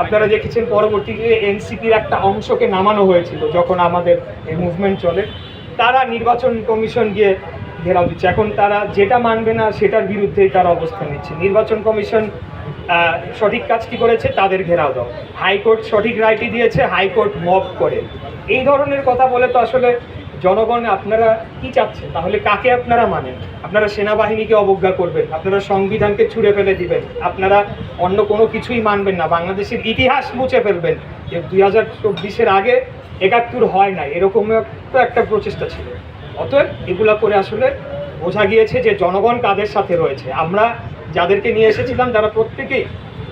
আপনারা দেখেছেন পরবর্তীতে এনসিপির একটা অংশকে নামানো হয়েছিল যখন আমাদের এই মুভমেন্ট চলে। তারা নির্বাচন কমিশন গিয়ে ঘেরাও দিচ্ছে। এখন তারা যেটা মানবে না সেটার বিরুদ্ধেই তারা অবস্থান নিচ্ছে। নির্বাচন কমিশন সঠিক কাজটি করেছে তাদের ঘেরাও দাও। হাইকোর্ট সঠিক রায়টি দিয়েছে, হাইকোর্ট মব করে। এই ধরনের কথা বলে তো আসলে জনগণ আপনারা কি চাচ্ছেন তাহলে কাকে আপনারা মানেন? আপনারা সেনাবাহিনীকে অবজ্ঞা করবেন, আপনারা সংবিধানকে ছুঁড়ে ফেলে দিবেন, আপনারা অন্য কোনো কিছুই মানবেন না, বাংলাদেশের ইতিহাস মুছে ফেলবেন যে দুই হাজার চব্বিশের আগে একাত্তর হয় না এরকম তো একটা প্রচেষ্টা ছিল। অতএব এগুলা করে আসলে বোঝা গিয়েছে যে জনগণ কাদের সাথে রয়েছে। আমরা যাদেরকে নিয়ে এসেছিলাম, যারা প্রত্যেকেই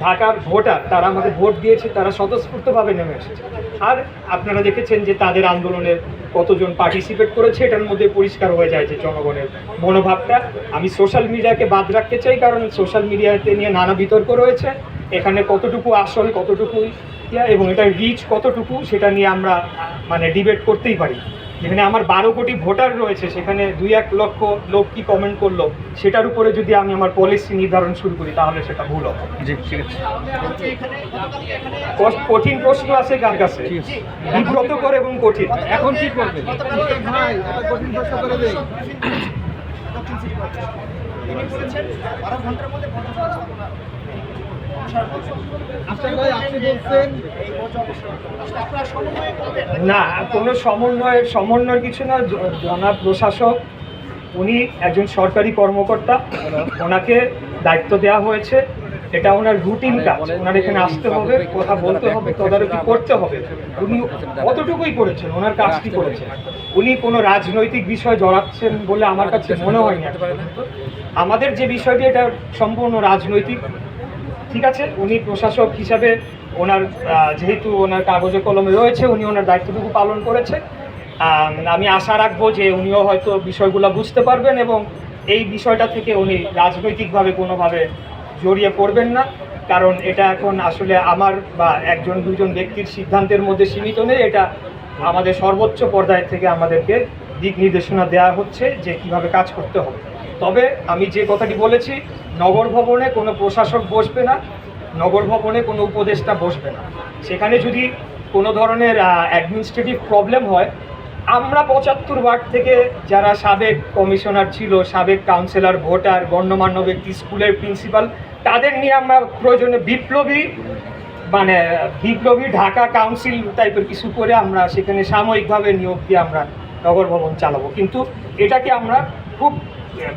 ঢাকার ভোটার, তারা আমাদের ভোট দিয়েছে, তারা স্বতঃস্ফূর্তভাবে নেমে এসেছে। আর আপনারা দেখেছেন যে তাদের আন্দোলনের কতজন পার্টিসিপেট করেছে, এটার মধ্যে পরিষ্কার হয়ে যায় যে জনগণের মনোভাবটা। আমি সোশ্যাল মিডিয়াকে বাদ রাখতে চাই, কারণ সোশ্যাল মিডিয়াতে নিয়ে নানা বিতর্ক রয়েছে। এখানে কতটুকু আসল কতটুকু এবং এটার রিচ কতটুকু, সেটা নিয়ে আমরা মানে ডিবেট করতেই পারি। যেখানে আমার বারো কোটি ভোটার রয়েছে সেখানে দুই এক লক্ষ লোক কি কমেন্ট করল সেটার উপরে যদি আমি আমার পলিসি নির্ধারণ শুরু করি তাহলে সেটা ভুল হবে। জি ঠিক আছে। কঠিন প্রশ্ন আছে কার কাছে? বিব্রতকর এবং কঠিন। এখন কি করবেন ভাই কঠিন প্রশ্ন করে দেই তিনি বলেছেন বারো ঘণ্টার মধ্যে না, কোনো সমন্বয় সমন্বয় কিছু না। জনাব প্রশাসক, উনি একজন সরকারি কর্মকর্তা। ওনাকে দায়িত্ব দেওয়া হয়েছে। এটা ওনার রুটিন কাজ। ওনার এখানে আসতে হবে, কথা বলতে হবে, তদারকি করতে হবে। উনি কতটুকুই করেছেন, ওনার কাজটি করেছেন। উনি কোনো রাজনৈতিক বিষয় জড়াচ্ছেন বলে আমার কাছে মনে এখন পর্যন্ত। আমাদের যে বিষয়টি, এটা সম্পূর্ণ রাজনৈতিক। ঠিক আছে উনি প্রশাসক হিসাবে ওনার যেহেতু ওনার কাগজে কলমে রয়েছে উনি ওনার দায়িত্বটুকু পালন করেছে। আম, আশা রাখব যে উনিও হয়তো বিষয়গুলো বুঝতে পারবেন এবং এই বিষয়টা থেকে উনি রাজনৈতিকভাবে কোনোভাবে জড়িয়ে পড়বেন না। কারণ এটা এখন আসলে আমার বা একজন দুজন ব্যক্তির সিদ্ধান্তের মধ্যে সীমিত নেই। এটা আমাদের সর্বোচ্চ পর্যায় থেকে আমাদেরকে দিক নির্দেশনা দেওয়া হচ্ছে যে কীভাবে কাজ করতে হবে। তবে আমি যে কথাটি বলেছি, নগর ভবনে কোনো প্রশাসক বসবে না, নগর ভবনে কোনো উপদেষ্টা বসবে না। সেখানে যদি কোনো ধরনের অ্যাডমিনিস্ট্রেটিভ প্রবলেম হয়, আমরা পঁচাত্তর ওয়ার্ড থেকে যারা সাবেক কমিশনার ছিল, সাবেক কাউন্সিলর ভোটার, গণ্যমান্য ব্যক্তি, স্কুলের প্রিন্সিপাল তাদের নিয়ে আমরা প্রয়োজনে বিপ্লবী মানে বিপ্লবী ঢাকা কাউন্সিল টাইপের কিছু করে আমরা সেখানে সাময়িকভাবে নিয়োগ দিয়ে আমরা নগর ভবন চালাবো। কিন্তু এটাকে আমরা খুব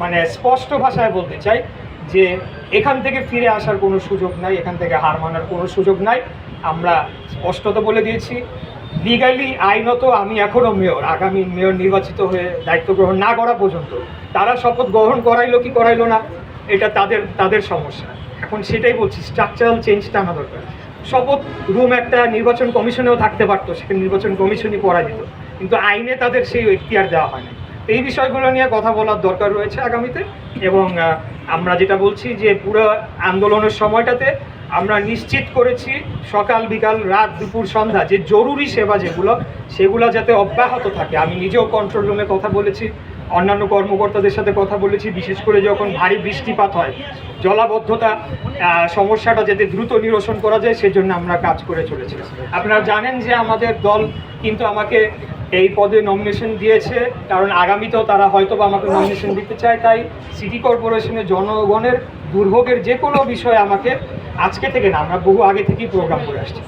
মানে স্পষ্ট ভাষায় বলতে চাই যে এখান থেকে ফিরে আসার কোনো সুযোগ নাই, এখান থেকে হার মানার কোনো সুযোগ নাই। আমরা স্পষ্টত বলে দিয়েছি লিগালি আইনত আমি এখনও মেয়র, আগামী মেয়র নির্বাচিত হয়ে দায়িত্ব গ্রহণ না করা পর্যন্ত তারা শপথ গ্রহণ করাইলো কি করাইলো না, এটা তাদের তাদের সমস্যা। এখন সেটাই বলছি স্ট্রাকচারাল চেঞ্জটা আনা দরকার। শপথ রুম একটা নির্বাচন কমিশনেও থাকতে পারতো, সেখানে নির্বাচন কমিশনই করা যেত কিন্তু আইনে তাদের সেই এখতিয়ার দেওয়া হয় না এই বিষয়গুলো নিয়ে কথা বলার দরকার রয়েছে আগামীতে এবং আমরা যেটা বলছি যে পুরো আন্দোলনের সময়টাতে আমরা নিশ্চিত করেছি সকাল, বিকাল, রাত, দুপুর, সন্ধ্যা যে জরুরি সেবা যেগুলো, সেগুলো যাতে অব্যাহত থাকে। আমি নিজেও কন্ট্রোল রুমে কথা বলেছি, অন্যান্য কর্মকর্তাদের সাথে কথা বলেছি, বিশেষ করে যখন ভারী বৃষ্টিপাত হয়, জলাবদ্ধতা সমস্যাটা যাতে দ্রুত নিরসন করা যায়, সেজন্য আমরা কাজ করে চলেছি। আপনারা জানেন যে আমাদের দল কিন্তু আমাকে এই পদে নমিনেশন দিয়েছে, কারণ আগামীতেও তারা হয়তো বা আমাকে নমিনেশন দিতে চায়, তাই সিটি কর্পোরেশনের জনগণের দুর্ভোগের যে কোনো বিষয়ে আমাকে আজকে থেকে না, আমরা বহু আগে থেকেই প্রোগ্রাম করে আসছি।